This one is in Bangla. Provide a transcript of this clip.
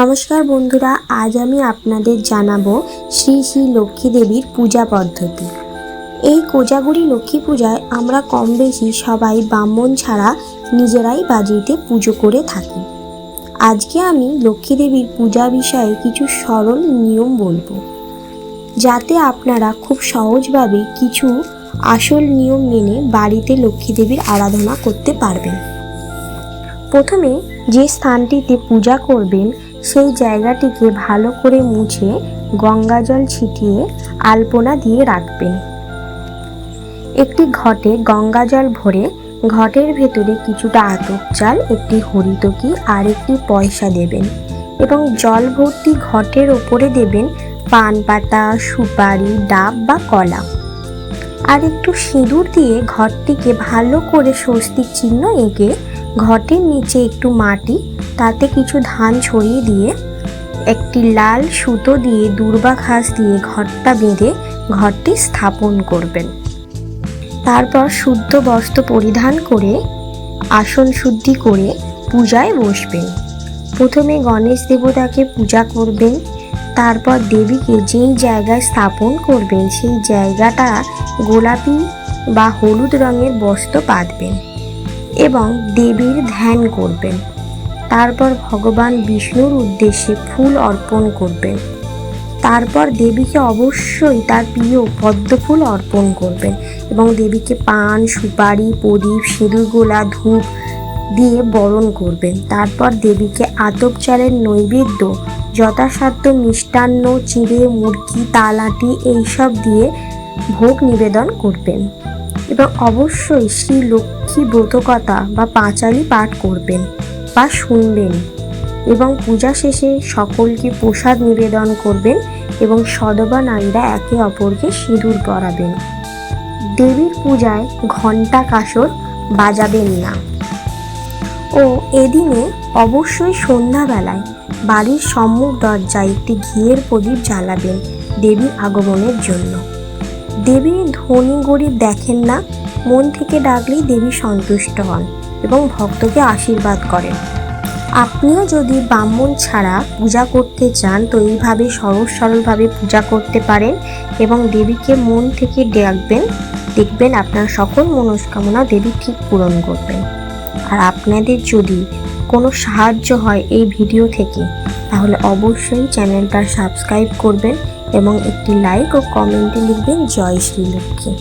নমস্কার বন্ধুরা, আজ আমি আপনাদের জানাব শ্রী শ্রী লক্ষ্মী দেবীর পূজা পদ্ধতি। এই কোজাগুড়ি লক্ষ্মী পূজায় আমরা কম বেশি সবাই ব্রাহ্মণ ছাড়া নিজেরাই বাজিতে পুজো করে থাকি। আজকে আমি লক্ষ্মী দেবীর পূজা বিষয়ে কিছু সরল নিয়ম বলব, যাতে আপনারা খুব সহজভাবে কিছু আসল নিয়ম মেনে বাড়িতে লক্ষ্মী দেবীর আরাধনা করতে পারবেন। প্রথমে যে স্থানটিতে পূজা করবেন সেই জায়গাটিকে ভালো করে মুছে গঙ্গা জল ছিটিয়ে আলপনা দিয়ে রাখবেন। একটি ঘটে গঙ্গা জল ভরে, ঘটের ভেতরে কিছুটা আতপ চাল, একটি হরিতকি আর একটি পয়সা দেবেন এবং জল ভর্তি ঘটের ওপরে দেবেন পান পাতা, সুপারি, ডাব বা কলা। আর একটু সিঁদুর দিয়ে ঘরটিকে ভালো করে স্বস্তিক চিহ্ন এঁকে ঘটের নিচে একটু মাটি তাতে কিছু ধান ছড়িয়ে দিয়ে একটি লাল সুতো দিয়ে দূর্বা ঘাস দিয়ে ঘরটা বেঁধে ঘরটি স্থাপন করবেন। তারপর শুদ্ধ বস্ত্র পরিধান করে, আসন শুদ্ধি করে পূজায় বসবেন। প্রথমে গণেশ দেবতাকে পূজা করবেন, তারপর দেবীকে যেই জায়গায় স্থাপন করবেন সেই জায়গাটা গোলাপি বা হলুদ রঙের বস্ত্র পাতবেন এবং দেবীর ধ্যান করবেন। তারপর ভগবান বিষ্ণুর উদ্দেশ্যে ফুল অর্পণ করবেন। তারপর দেবীকে অবশ্যই তার প্রিয় পদ্ম ফুল অর্পণ করবেন এবং দেবীকে পান, সুপারি, প্রদীপ সিঁদুর গোলা ধূপ দিয়ে বরণ করবেন। তারপর দেবীকে আতপ চালের নৈবেদ্য, যথাসাধ্য মিষ্টান্ন, চিড়ে, মুরগি, তালাটি এইসব দিয়ে ভোগ নিবেদন করবেন। এবং অবশ্যই শ্রী লক্ষ্মী ব্রতকথা বা পাঁচালি পাঠ করবেন। বা শুনবেন এবং পূজা শেষে সকলকে প্রসাদ নিবেদন করবেন এবং সদবা নারীরা একে অপরকে সিঁদুর পরাবেন। দেবীর পূজায় ঘণ্টা কাসর বাজাবেন না। ও এদিনে অবশ্যই সন্ধ্যাবেলায় বাড়ির সম্মুখ দরজায় একটি ঘিয়ের প্রদীপ জ্বালাবেন দেবীর আগমনের জন্য। দেবী ধনী গরিব দেখেন না, মন থেকে ডাকলেই দেবী সন্তুষ্ট হন। এবং ভক্তকে আশীর্বাদ করেন। আপনিও যদি ব্রাহ্মণ ছাড়া পূজা করতে চান, তো এইভাবে সহজ সরলভাবে পূজা করতে পারেন এবং দেবীকে মন থেকে ডাকবেন। দেখবেন আপনার সকল মনস্কামনা দেবী ঠিক পূরণ করবেন। আর আপনাদের যদি কোনো সাহায্য হয় এই ভিডিও থেকে, তাহলে অবশ্যই চ্যানেলটা সাবস্ক্রাইব করবেন এবং একটি লাইক ও কমেন্টে লিখবেন, জয় শ্রী লক্ষ্মী